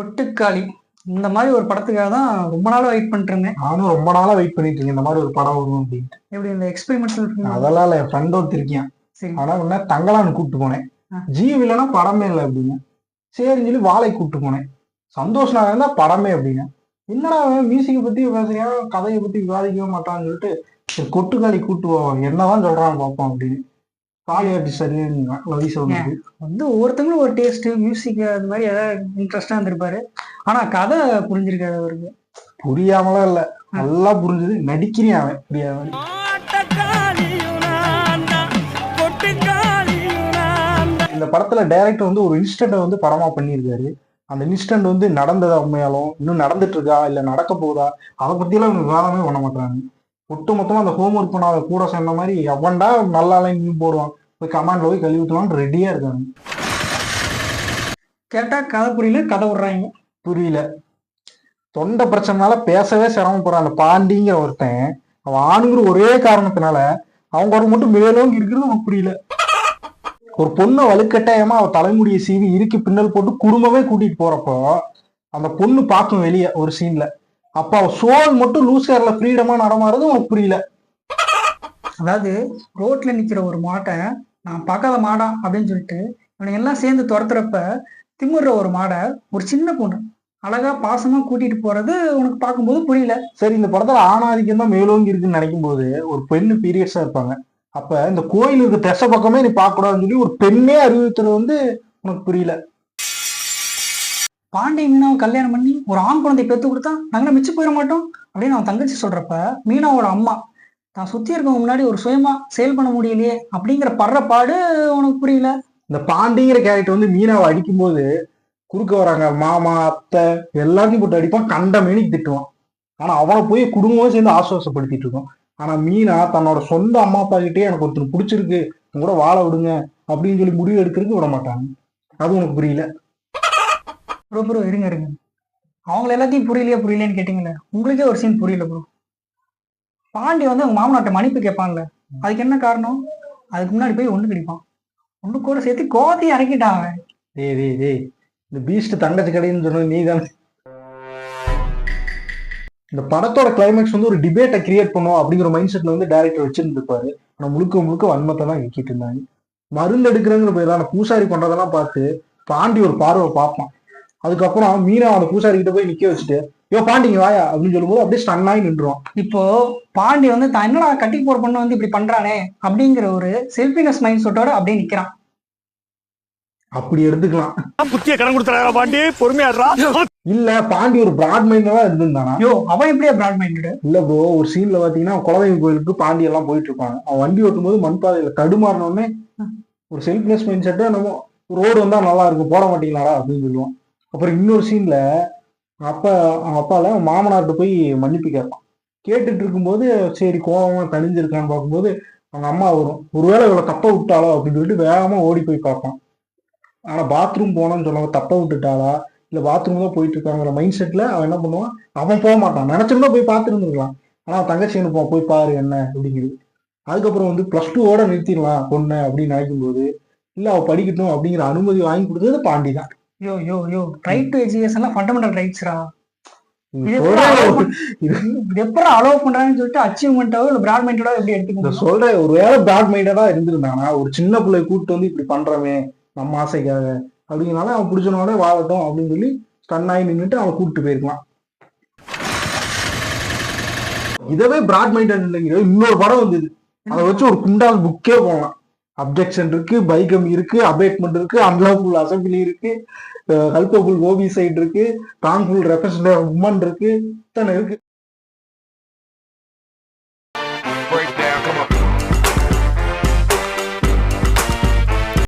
கொட்டுக்காளி. இந்த மாதிரி ஒரு படத்துக்காக தான் ரொம்ப நாள் வெயிட் பண்ணிட்டு இருந்தேன் நானும் ரொம்ப நாளா வெயிட் பண்ணிட்டு இருக்கேன் இந்த மாதிரி ஒரு படம் வரும் அப்படின்ட்டு. எப்படி இந்த எக்ஸ்பெரிமெண்டல் அதெல்லாம் இல்ல என் ஃப்ரெண்ட் ஒருத்தருக்கேன் சரி. ஆனா உடனே தங்கலான்னு கூப்பிட்டு போனேன். ஜீவ் இல்லைன்னா படமே இல்லை அப்படின்னு. சரின்னு சொல்லி வாழை கூப்பிட்டு போனேன். சந்தோஷ் தான் படமே அப்படின்னு. என்னடா மியூசிக்கை பத்தி பேசுறியா? கதையை பத்தி விவாதிக்கவே மாட்டான்னு சொல்லிட்டு சரி கொட்டுக்காளி கூட்டு போவாங்க என்னதான் சொல்றான் பார்ப்போம் அப்படின்னு. காளியாட்டி சரின்னு ரவி சௌந்தரி வந்து ஒவ்வொருத்தங்களும் ஒரு டேஸ்ட் மியூசிக் அது மாதிரி ஏதாவது இன்ட்ரெஸ்டா இருந்திருப்பாரு. ஆனா கதை புரிஞ்சிருக்காது அவருக்கு. புரியாமலாம் இல்ல. நல்லா புரிஞ்சது. நடிக்கிறேன் அவன். புரியாம இந்த படத்துல டைரக்டர் வந்து ஒரு இன்ஸ்டன்ட வந்து படமா பண்ணியிருக்காரு. அந்த இன்ஸ்டன்ட் வந்து நடந்ததா உண்மையாலும் இன்னும் நடந்துட்டு இருக்கா இல்ல நடக்க போகுதா அதை பத்தியெல்லாம் இவங்க விவாதமே பண்ண மாட்டாங்க ஒட்டு மொத்தமா அந்த ஹோம்ஒர்க் பண்ணாத கூட சேர்ந்த மாதிரி எவன்டா நல்லா நீ போடுவான். போய் கமாண்ட்ல போய் கழுவி ஊற்றலாம்னு ரெடியா இருக்காங்க. கேட்டா கதை புரியல கதை விடுறாங்க. புரியல. தொண்டை பிரச்சனைனால பேசவே சிரமப்படுறான் அந்த பாண்டிங்கிற ஒருத்தன். அவன் ஆணுங்கிற ஒரே காரணத்தினால அவங்க ஒரு மட்டும் மேலோங்கி இருக்கிறது அவனுக்கு புரியல. ஒரு பொண்ணை வலுக்கட்டாயமா அவ தலைமுடியை சீவி இறுக்கி பின்னல் போட்டு குடும்பமே கூட்டிட்டு போறப்போ அந்த பொண்ணு பார்க்கும் வெளியே ஒரு சீன்ல அப்ப அவ சோல் மட்டும் லூஸ் ஏர்ல ஃப்ரீடமா நடமாறது அவனுக்கு புரியல. அதாவது ரோட்ல நிக்கிற ஒரு மாட்டை நான் பார்க்காத மாடா அப்படின்னு சொல்லிட்டு இவனுங்க எல்லாம் சேர்ந்து துரத்துறப்ப திமுற ஒரு மாடை ஒரு சின்ன பொண்ணு அழகா பாசமா கூட்டிட்டு போறது உனக்கு பார்க்கும்போது புரியல. சரி இந்த படத்துல ஆணாதிக்கம் தான் மேலோங்கி இருக்குன்னு நினைக்கும் போது ஒரு பெண்ணு பீரியட்ஸா இருப்பாங்க. அப்ப இந்த கோயிலுக்கு திசை பக்கமே நீ பார்க்க கூடாதுன்னு சொல்லி ஒரு பெண்ணே அறிவித்தது வந்து உனக்கு புரியல. பாண்டி மீனாவை கல்யாணம் பண்ணி ஒரு ஆண் குழந்தை பெத்து கொடுத்தா நாங்கள மிச்சு போயிட மாட்டோம் அப்படின்னு அவன் தங்கச்சி சொல்றப்ப மீனாவோட அம்மா தான் சுத்தி இருக்கவங்க முன்னாடி ஒரு சுயமா செயல் பண்ண முடியலையே அப்படிங்கிற படுற பாடு உனக்கு புரியல? இந்த பாண்டிங்கிற கேரக்டர் வந்து மீனாவை அடிக்கும்போது குறுக்க வராங்க. மாமா அத்தை எல்லாத்தையும் போட்டு அடிப்பான். கண்ட மேனிக்கு திட்டுவான். ஆனா அவனை போய் குடும்பமே சேர்ந்து ஆசுவாசப்படுத்திட்டு இருக்கோம். ஆனா மீனா தன்னோட சொந்த அம்மா அப்பா கிட்டே எனக்கு ஒருத்தர் பிடிச்சிருக்கு. கூட வாழ விடுங்க அப்படின்னு சொல்லி முடிவு எடுக்கிறதுக்கு விட மாட்டாங்க. அது உனக்கு புரியல? ப்ரோ ப்ரோ இருங்க இருங்க. அவங்கள எல்லாத்தையும் புரியலையா புரியலையான்னு கேட்டீங்கல்ல உங்களுக்கே ஒரு சீன் புரியல ப்ரோ பாண்டி வந்து அவங்க மாமனாட்ட மன்னிப்பு கேட்பான்ல. அதுக்கு என்ன காரணம்? அதுக்கு முன்னாடி போய் ஒண்ணு கிடைப்பான். ஒண்ணு கூட சேர்த்து கோத்தையும் இறக்கிட்டான் அவன். டேய் டேய் டேய் இந்த பீஸ்ட் தங்கச்சி கடைன்னு சொன்னது நீ தானே இந்த படத்தோட கிளைமேக்ஸ் வந்து ஒரு டிபேட்டை கிரியேட் பண்ணும் அப்படிங்கிற மைண்ட் செட்ல வந்து டேரக்டர் வச்சிருந்துருப்பாரு. ஆனால் முழுக்க முழுக்க வன்மத்தை தான் இக்கிட்டு இருந்தாங்க. மருந்து எடுக்கிறங்கிற பேர்ல பூசாரி பண்றதெல்லாம் பார்த்து பாண்டி ஒரு பார்வை பார்ப்பான். அதுக்கப்புறம் மீனா அவனை பூசாரி கிட்ட போய் நிக்க வச்சுட்டு யோ பாண்டிங்க வாயா அப்படின்னு சொல்லும்போது அப்படியே ஸ்டன் ஆகி நின்றுவான் இப்போ பாண்டி வந்து தான் என்னடா கட்டி போற பொண்ணு வந்து இப்படி பண்றானே? அப்படிங்கிற ஒரு செல்ஃபினஸ் மைண்ட் செட்டோட அப்படியே நிக்கிறான். அப்படி எடுத்துக்கலாம். புத்திய கடன் கொடுத்துறாரா பாண்டி? பொறுமையாடுறா? இல்ல பாண்டி ஒரு பிராட் மைண்டா இருந்திருந்தானா யோ அவன் எப்படியா பிராட் மைண்டடு இல்ல ப்ரோ ஒரு சீன்ல பாத்தீங்கன்னா குலதெய்வ கோயிலுக்கு பாண்டி எல்லாம் போயிட்டு இருப்பாங்க. அவன் வண்டி ஓட்டும் போது மண் பாதையில ஒரு செல்ஃப்லெஸ் மைண்ட் செட்டு நம்ம ரோடு வந்தா நல்லா இருக்கும் போட மாட்டீங்களாடா? அப்படின்னு சொல்லுவான். அப்புறம் இன்னொரு சீன்ல அப்பா அவங்க அப்பால அவன் மாமனார்கிட்ட போய் மன்னிப்பு கேட்பான். கேட்டுட்டு இருக்கும்போது சரி கோபமா தணிஞ்சிருக்கான்னு பார்க்கும்போது அவங்க அம்மா வரும். ஒருவேளை இவ்வளவு தப்ப விட்டாளோ அப்படின்னு சொல்லிட்டு வேகமா ஓடி போய் பார்ப்பான். ஆனா பாத்ரூம் போனோம்னு சொன்னவங்க தப்ப விட்டுட்டாளா? இல்ல பாத்ரூம் தான் போயிட்டு இருக்காங்கிற மைண்ட் செட்ல அவன் என்ன பண்ணுவான்? அவன் போக மாட்டான். நினைச்சிருந்தா போய் பார்த்துருந்துருக்கலாம். ஆனா தங்கச்சி அனுப்புவான் போய் பாரு என்ன? அப்படிங்கிறது. அதுக்கப்புறம் வந்து பிளஸ் டூவோட நிறுத்திடலாம் பொண்ணு அப்படின்னு நினைக்கும் போது இல்ல அவ படிக்கட்டும் அப்படிங்கிற அனுமதி வாங்கி கொடுத்தது பாண்டி தான் yo yo yo right to எஜுகேஷன்லாம் fundamental ரைட்ஸ்ரா எப்படி அலோவ் பண்றாங்கன்னு சொல்லிட்டு அச்சீவ்மெண்ட்டாவோ இல்ல பிராட் மைண்டோட எப்படி எடுத்துக்கணும் சொல்ற ஒரு வேளை பிராட் மைண்டடா இருந்திருந்தானா. ஒரு சின்ன பிள்ளை கூப்பிட்டு வந்து இப்படி பண்றமே நம்ம ஆசைக்காக அப்படிங்கனால அவன் பிடிச்சனோட வாழட்டும் அப்படின்னு சொல்லி ஆகி நின்றுட்டு அவன் கூப்பிட்டு போயிருக்கலாம். இதவே பிராட் மைண்டட் இல்லைங்கிற இன்னொரு படம் வந்தது. அதை வச்சு ஒரு குண்டால் புக்கே போடலாம். அப்ஜெக்ஷன் இருக்கு பைகம் இருக்கு அபேட்மெண்ட் இருக்கு அன்லாஃபுல் அசம்பிளி இருக்கு கல்பபுல் ஓபி சைட் இருக்கு தாங்ஃபுல் ரெப்ரசன்டேட் உமன் இருக்கு இத்தனை இருக்கு.